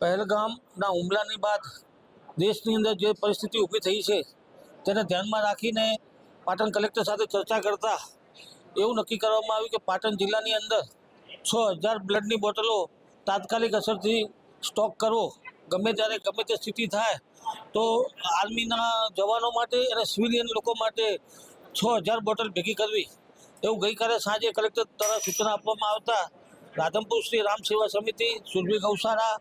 પહેલગામના હુમલાની બાદ દેશની અંદર જે પરિસ્થિતિ ઊભી થઈ છે, તેને ધ્યાનમાં રાખીને પાટણ કલેક્ટર સાથે ચર્ચા કરતા એવું નક્કી કરવામાં આવ્યું કે પાટણ જિલ્લાની અંદર છ હજાર બ્લડની બોટલો તાત્કાલિક અસરથી સ્ટોક કરવો, ગમે ત્યારે ગમે તે સ્થિતિ થાય, તો આર્મીના જવાનો માટે અને સિવિલિયન લોકો માટે છ હજાર બોટલ ભેગી કરવી. એવું ગઈકાલે સાંજે કલેક્ટર દ્વારા સૂચના આપવામાં આવતા રાધનપુર શ્રી રામ સેવા સમિતિ, સુરભી ગૌશાળા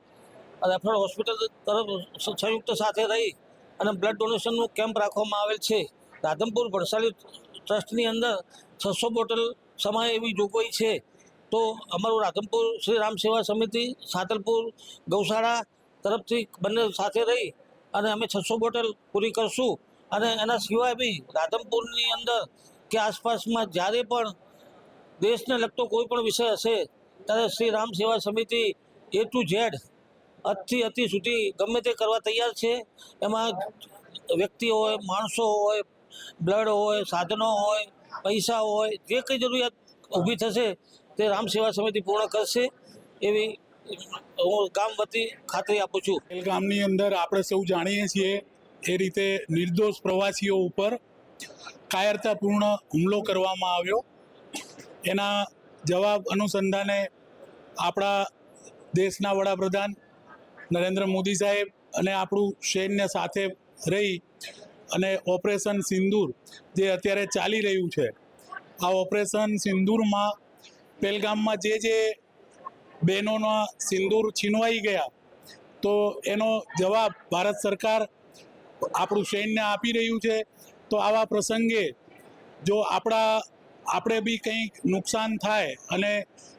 રેફરલ હોસ્પિટલ તરફ સંયુક્ત સાથે રહી અને બ્લડ ડોનેશનનું કેમ્પ રાખવામાં આવેલ છે. રાધનપુર ભણસાલી ટ્રસ્ટની અંદર છસો બોટલ સમાય એવી જોગવાઈ છે. તો અમારું રાધનપુર શ્રી રામ સેવા સમિતિ, સાતલપુર, ગૌશાળા તરફથી બંને સાથે રહી અને અમે છસો બોટલ પૂરી કરશું. અને એના સિવાય બી રાધનપુરની અંદર કે આસપાસમાં જ્યારે પણ દેશને લગતો કોઈ પણ વિષય હશે, ત્યારે શ્રી રામ સેવા સમિતિ એ ટુ ઝેડ અતિ અતિ સુધી ગમે તે કરવા તૈયાર છે. એમાં વ્યક્તિ હોય, માણસો હોય, બ્લડ હોય, સાધનો હોય, પૈસા હોય, જે કંઈ જરૂરિયાત ઊભી થશે તે રામ સેવા સમિતિ પૂર્ણ કરશે. એવી હું ગામ વતી ખાતરી આપું છું. ગામની અંદર આપણે સૌ જાણીએ છીએ એ રીતે નિર્દોષ પ્રવાસીઓ ઉપર કાયરતાપૂર્ણ હુમલો કરવામાં આવ્યો. એના જવાબ અનુસંધાને આપણા દેશના વડાપ્રધાન નરેન્દ્ર મોદી સાહેબ અને આપણું સૈન્ય સાથે રહી અને ઓપરેશન સિંદૂર જે અત્યારે ચાલી રહ્યું છે, આ ઓપરેશન સિંદૂરમાં પેલગામમાં જે જે બહેનોના સિંદૂર છીનવાઈ ગયા, તો એનો જવાબ ભારત સરકાર આપણું સૈન્ય આપી રહ્યું છે. તો આવા પ્રસંગે જો આપણા, આપણે બી કંઈક નુકસાન થાય અને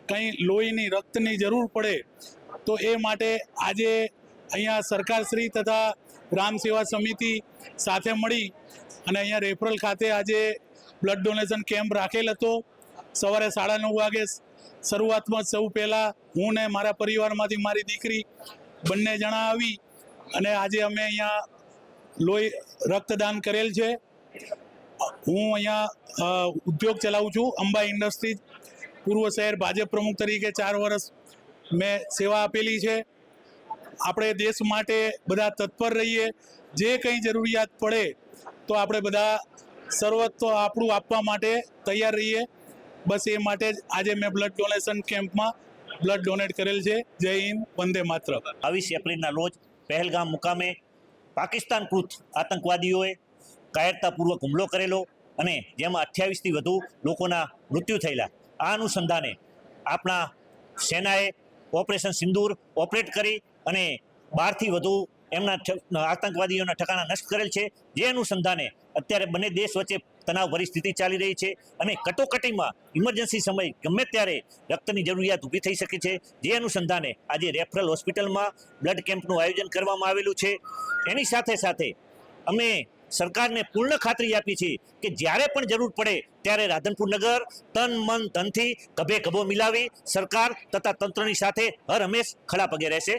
કંઈ લોહીની રક્તની જરૂર પડે તો એ માટે આજે અહીંયા સરકારશ્રી તથા રામ સેવા સમિતિ સાથે મળી અને અહીંયા રેફરલ ખાતે આજે બ્લડ ડોનેશન કેમ્પ રાખેલ હતો. સવારે સાડા નવ વાગે શરૂઆતમાં સૌ પહેલાં હું ને મારા પરિવારમાંથી મારી દીકરી બંને જણા આવી અને આજે અમે અહીંયા લોહી રક્તદાન કરેલ છે. હું અહીંયા ઉદ્યોગ ચલાવું છું. અંબા ઇન્ડસ્ટ્રીઝ, પૂર્વ શહેર ભાજપ પ્રમુખ તરીકે ચાર વર્ષ મેં સેવા આપેલી છે. આપણે દેશ માટે બધા તત્પર રહીએ. જે કંઈ જરૂરિયાત પડે તો આપણે બધા સર્વત્વ આપણું આપવા માટે તૈયાર રહીએ. બસ એ માટે જ આજે મેં બ્લડ ડોનેશન કેમ્પમાં બ્લડ ડોનેટ કરેલ છે. જય હિન્દ, વંદે માત્ર બાવીસ એપ્રિલના રોજ પહેલગામ મુકામે પાકિસ્તાન કૃત આતંકવાદીઓએ કાયરતાપૂર્વક હુમલો કરેલો અને જેમાં અઠ્યાવીસથી વધુ લોકોના મૃત્યુ થયેલા. આ અનુસંધાને આપણા સેનાએ ઓપરેશન સિંદૂર ઓપરેટ કરી અને બારથી વધુ એમના આતંકવાદીઓના ઠકાણા નષ્ટ કરેલ છે. જે અનુસંધાને અત્યારે બંને દેશ વચ્ચે તનાવ પરિસ્થિતિ ચાલી રહી છે અને કટોકટીમાં ઇમરજન્સી સમય ગમે ત્યારે રક્તની જરૂરિયાત ઊભી થઈ શકે છે. જે અનુસંધાને આજે રેફરલ હોસ્પિટલમાં બ્લડ કેમ્પનું આયોજન કરવામાં આવેલું છે. એની સાથે સાથે અમે સરકારને પૂર્ણ ખાતરી આપી છે કે જ્યારે પણ જરૂર પડે ત્યારે રાધનપુર નગર તન મન ધનથી ગભે ગભો મિલાવી સરકાર તથા તંત્રની સાથે હર હંમેશ ખડા પગે રહેશે.